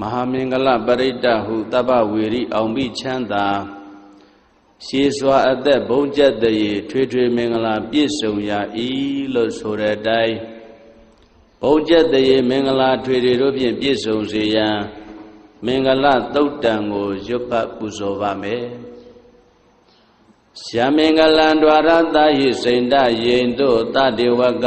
မဟာမင်္ဂလပရိတ္တဟုတပ္ပဝေရိအောင်ပြီးချမ်းသာရှေးစွာအသက်ဘုံကျက်တည်းထွေထွေမင်္ဂလာပြည့်စုံရာဤလို့ဆိုတဲ့အတိုင်းဘုံကျက်တည်းမင်္ဂလာထွေထွေတို့ဖြင့်ပြည့်စုံစေရန်မင်္ဂလသုတ်တံကိုရွတ်ပတ်ပူဇော်ပါမယ်ရှာမင်္ဂလံ द्वार တာဟိစိန္ဒယိန်တို့တတေဝက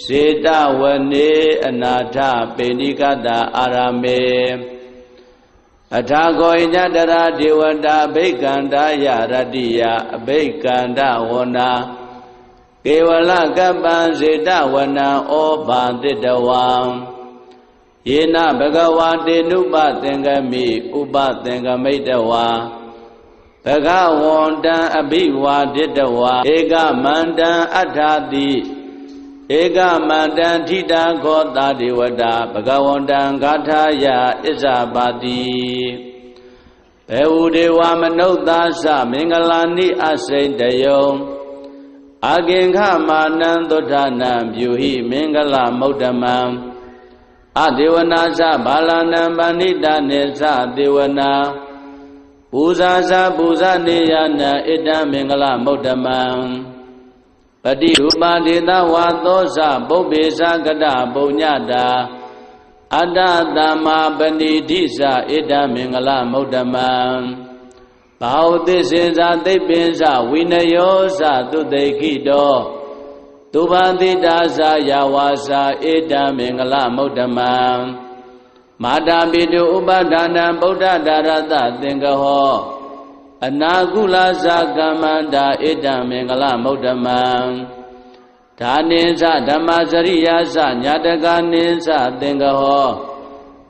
စေတဝနေအနာထပေဏိကတာအာရမေအထာကောညတရာဒေဝတာအဘိကန္တာယရတ္တိယအဘိကန္တဝနာကေဝလကပ္ပံစေတဝနံဩဘာတိတဝံယေနဘဂဝါတေနုပသင်္ကမိဥပသင်္ကမိတဝါဘဂဝန္တံအဘိဝါဒိတဝါဧကမန္တံအထာတိ ဧကမန္တံထိတာခောတာဒေဝတာဘဂဝန္တံဂါထာယဣဇာပါတိဘေဝဒေဝမနုဿာသမင်္ဂလာနိအစိတယုံအာကင်္ခမာနံသုဒ္ဓနာပြုဟိမင်္ဂလမௌတမံအဒေဝနာသဘာလနံပဏိတနေသဒေဝနာပူဇာစာပူဇာနေယနာဣတံမင်္ဂလမௌတမံ ပတိရူပဒေသဝါသောဇပုပ္ပေသကတပုညတာအတ္တတမပဏိတိသဣတံမင်္ဂလမௌတမံဘာဝသစ္စေသာသိပ္ပင်္စဝိနယောသသုတေခိတောသူဘာတိတာသာယဝါစာဣတံမင်္ဂလမௌတမံမာတာပိတုဥပဒါနံဗုဒ္ဓဒါရတသင်္ကဟော အနာကုလသကမ္မန္တာဣဒံမင်္ဂလမௌတမံဒါနိသဓမ္မစရိယာသညာတကနိသသင်္ကဟော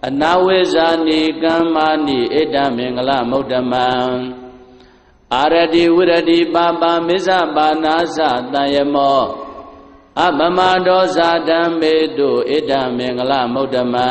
အနာဝိဇာနိကမ္မာနိဣဒံမင်္ဂလမௌတမံအာရတိဝရတိပါပါမစ္ဆပါနာသတံယမောအပမဒောဇာဓမ္မေတုဣဒံမင်္ဂလမௌတမံ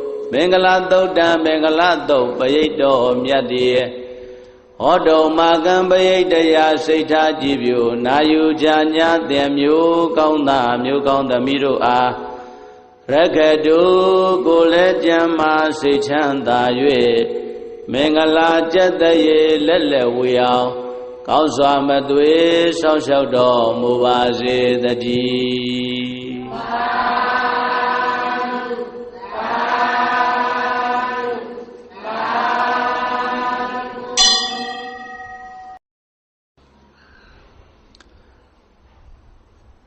မင်္ဂလာသုတ်တံမင်္ဂလာသုတ်ပရိတ်တော်မြတ်တည်းဟောတုံမာကံပရိတ်တရားစိတ်ထားကြည်ပြူနာယူကြညာတဲ့မျိုးကောင်းသားမျိုးကောင်းသမီးတို့အားရခတုကိုလည်းကြံမာစိတ်ချမ်းသာ၍မင်္ဂလာကျက်တရေလက်လက်ဝေအောင်ကောင်းစွာမသွေဆောက်ရှောက်တော်မူပါစေတည်း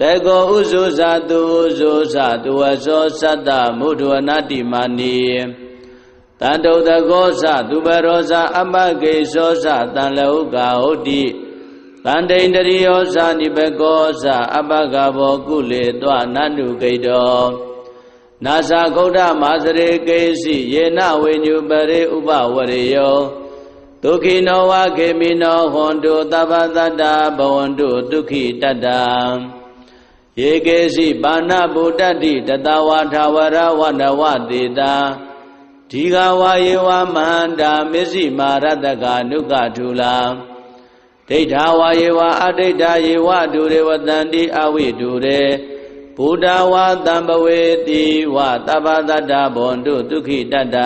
တေကောဥဇုဇာတုဥဇုဇာတုဝဇောသတ္တမုဒ္ဒဝနာတိမာနီတန္တုတကောဇသူဘရောဇအပကေဇောဇတန်လဟုကာဟုတ်တိတန္တိန္တရိယောဇနိဘကောဇအပကဘောကုလေတွနန္တုဂိတောနာဇာဂௌဒမာစရေကေစီယေနဝိညုပရိဥပဝရေယောဒုခိနောဝခေမိနောဟွန်တုသဗ္ဗတတ္တဘဝန္တုဒုခိတတ္တ ယေကေစီပါဏဗုဒ္ဓတိတတဝါထာဝရဝနဝတေတာဒီဃဝါယေဝမန္တာမစ္စည်းမာရတကနုကထူလာဒိဋ္ဌာဝါယေဝအဒိဋ္ဌာယေဝဒုရေဝတန္တိအဝိဒုရေဘုဒ္ဓဝါတံပဝေတိဝသဗ္ဗတတ္တဘောန္တုဒုခိတတ္တ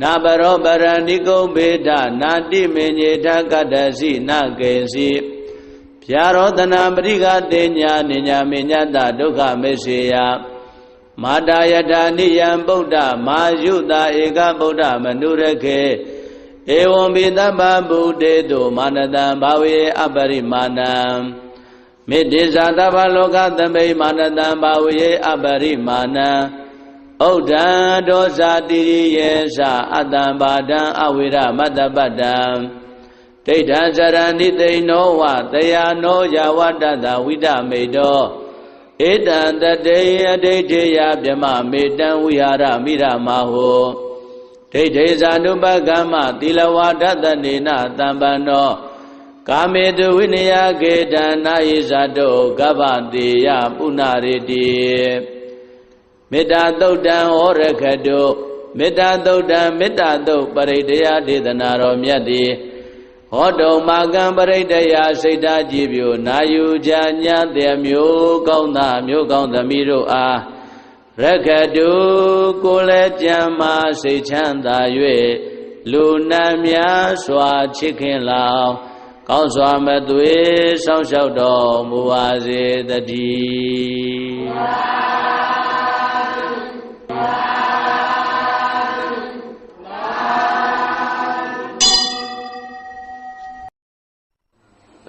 နာဘရောပရဏိကုံဘေဒနာတိမေညေထကတ္တစီနကေစီ ဖြာရောတနာပရိကတေညာနိညာမေညတဒုက္ခမေစေယမာတာယထာနိယံဗုဒ္ဓမာယုတာဧကဗုဒ္ဓမနုရခေဧဝံပိတဗ္ဗဗုတေတုမာနတံဘာဝေအပရိမာဏံမေတ္တိဇာတဗ္ဗလောကသမိမာနတံဘာဝေအပရိမာဏံဩဒံဒောဇာတိရိယေသအတံဘာဒံအဝိရမတ္တပတ္တံ ဒိဋ္ဌံဇရဏိသိဏောဝတယာနောယဝတ္တတဝိဒမေတောဧတံတတေယဒိဋ္ဌေယဗြမမေတံဝိဟာရမိရမဟုဒိဋ္ဌေဇာနုပကမ္မသီလဝါဒတနေနတံပန္နောကာမေတုဝိနယကေတနာယိဇာတောကဗ္ဗတေယပုဏ္ဏရေတိမေတ္တာသုတ်တံဩရခတုမေတ္တာသုတ်တံမေတ္တာသုတ်ပရိတယဒေသနာတော်မြတ်သည် ဟောတုံမာကံပရိတယစိတ်ဓာကြည်ပြိုနာယူကြညာတဲ့မျိုးကောင်းသားမျိုးကောင်းသမီးတို့အားရခတုကိုလည်းကြံမာစိတ်ချမ်းသာ၍လူနာများစွာချစ်ခင်လောင် ကောင်းစွာမသွေစောင့်ရှောက်တော်မူပါစေတည်း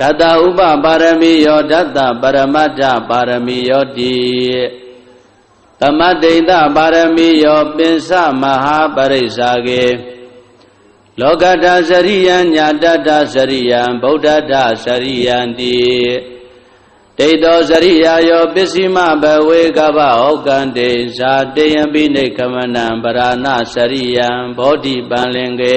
ဓတ္တဥပပါရမီယောဓတ္တပရမတ္ထပါရမီယောတိသမတ္တိတပါရမီယောပင်စမဟာပရိစ္ဆာကေလောကတစရိယံညာတတစရိယံဗုဒ္ဓတစရိယံတိဒိဋ္ဌောစရိယာယောပစ္စည်းမဘဝေကဗဟောကံတေဇာတေယံပိနေကမနံပရဏစရိယံဘောဓိပံလင်ကေ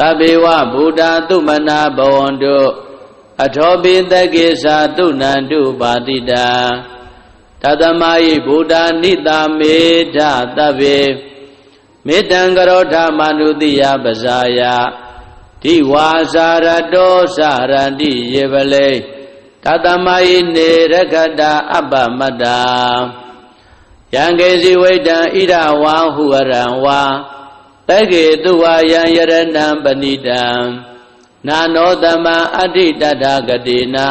သဗ္ဗေဝဗုဒ္ဓသုမနာဘဝန္တုအထောပိတကိသာတုနန္တုပါတိတာတသမယိဗုဒ္ဓနိတာမေဓသဗ္ဗေမေတ္တံကရောဓမနုတိယပဇာယတိဝါစာရတောစရတိယေပလေတသမယိနေရခတာအပ္ပမတ္တာယံကေစီဝိတံဣဒဝါဟုရံဝါ တကေတုဝါယံယရဏံပဏိတံနာနောတမံအဋ္ဌိတတဂတိနာ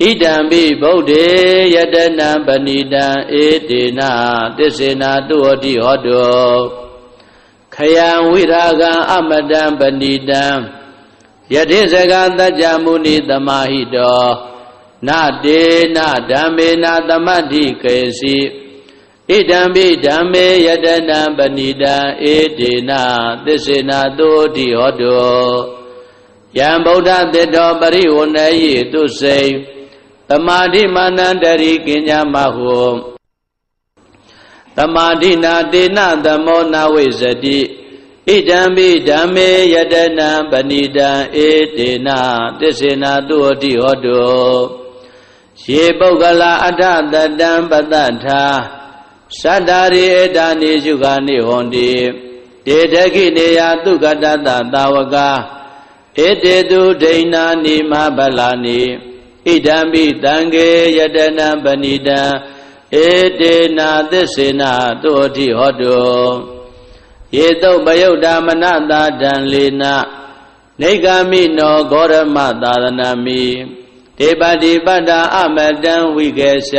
ဣဒံပိဗုဒ္ဓေယတနံပဏိတံဧတေနသစ္စေနာတုဟတိဟောတောခယံဝိရာဂံအမတံပဏိတံယတိစကသัจ जा မုနိသမာဟိတောနတေနဓမ္မေနသမတ္ထိကေစီ ဣဒံပိဓမ္မေယတနံပဏိတံဧတေနသစ္စေနာတုဟတိဟောတောယံဗုဒ္ဓတေတောပရိဝဏယိတုစိတ်သမာဓိမာနန္တရိကင်ညာမဟုသမာဓိနာတေနသမောနာဝိဇတိဣဒံပိဓမ္မေယတနံပဏိတံဧတေနသစ္စေနာတုဟတိဟောတုယေပုဂ္ဂလာအထတတံပတ္တထာ သတ္တာရိဧတာနိစုခာနိဟောတိတေတခိနေယသုကတတသာဝကဧတေတုဒိဏာနိမဗလာနိဣဒံပိတံဃေယတနာပဏိတံဧတေနာသစ္စေနာတောတိဟောတုယေတုပယုတ်တာမနတာတံလေနာနေဂမိနောဂောရမသာသနာမိဒေပတိပတ္တာအမတံဝိကေသ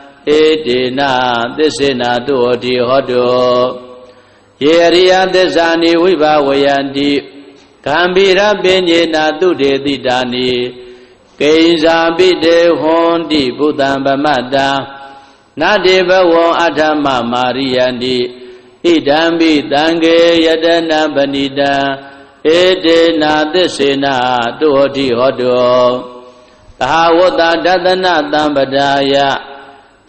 ဧတေနသစ္စေနာတုဟောတိဟောတုယေရိယသစ္စာနိဝိဘဝယန္တိကံဗိရပင်ညေနာတုတေတိတာနိကိဉ္စာပိတေဟွန်တိဘုဒ္ဓံဗမတ္တာနတေဘဝံအထမမာရိယန္တိဣဒံပိတံခေယတနာပဏိတံဧတေနာသစ္စေနာတုဟောတိဟောတောသဟဝတ္တဒသနတံပဒါယ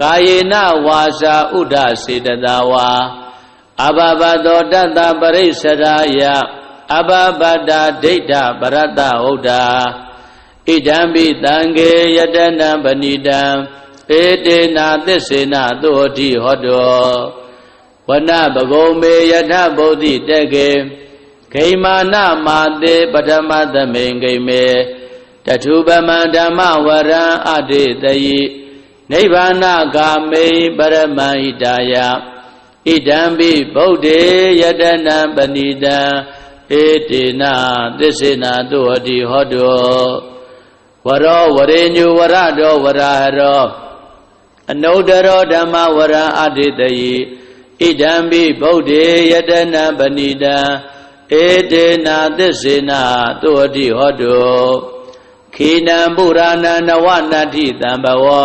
ကာယေနဝါစာဥဒ္ဒစေတသာဝါအဘဘတောတတ္တပရိစ္ဆရာယအဘဘဒာဒိဋ္ဌပရတ္တဟုတ်တာဣဒံပိတံခေယတနံပဏိတံဧတေနာသစ္စေနာသောတိဟောတောဝနပဂုံမေယထဗုဒ္ဓိတကေဂိမာနမာတေပထမသမိန်ဂိမေတထုပမံဓမ္မဝရံအတေတယိ နိဗ္ဗာနဂာမေပရမဟိတာယဣဒံပိဗုဒ္ဓေယတနံပဏိတံဧတေနသစ္စေနာတုဟတိဟောတောဝရောဝရေညုဝရတောဝရဟရောအနုဒရောဓမ္မဝရံအဋ္ဌိတယိဣဒံပိဗုဒ္ဓေယတနာပဏိတံဧတေနာသစ္စေနာတုဟတိဟောတောခိနံပုရာဏနဝနတ္ထိတံဘဝံ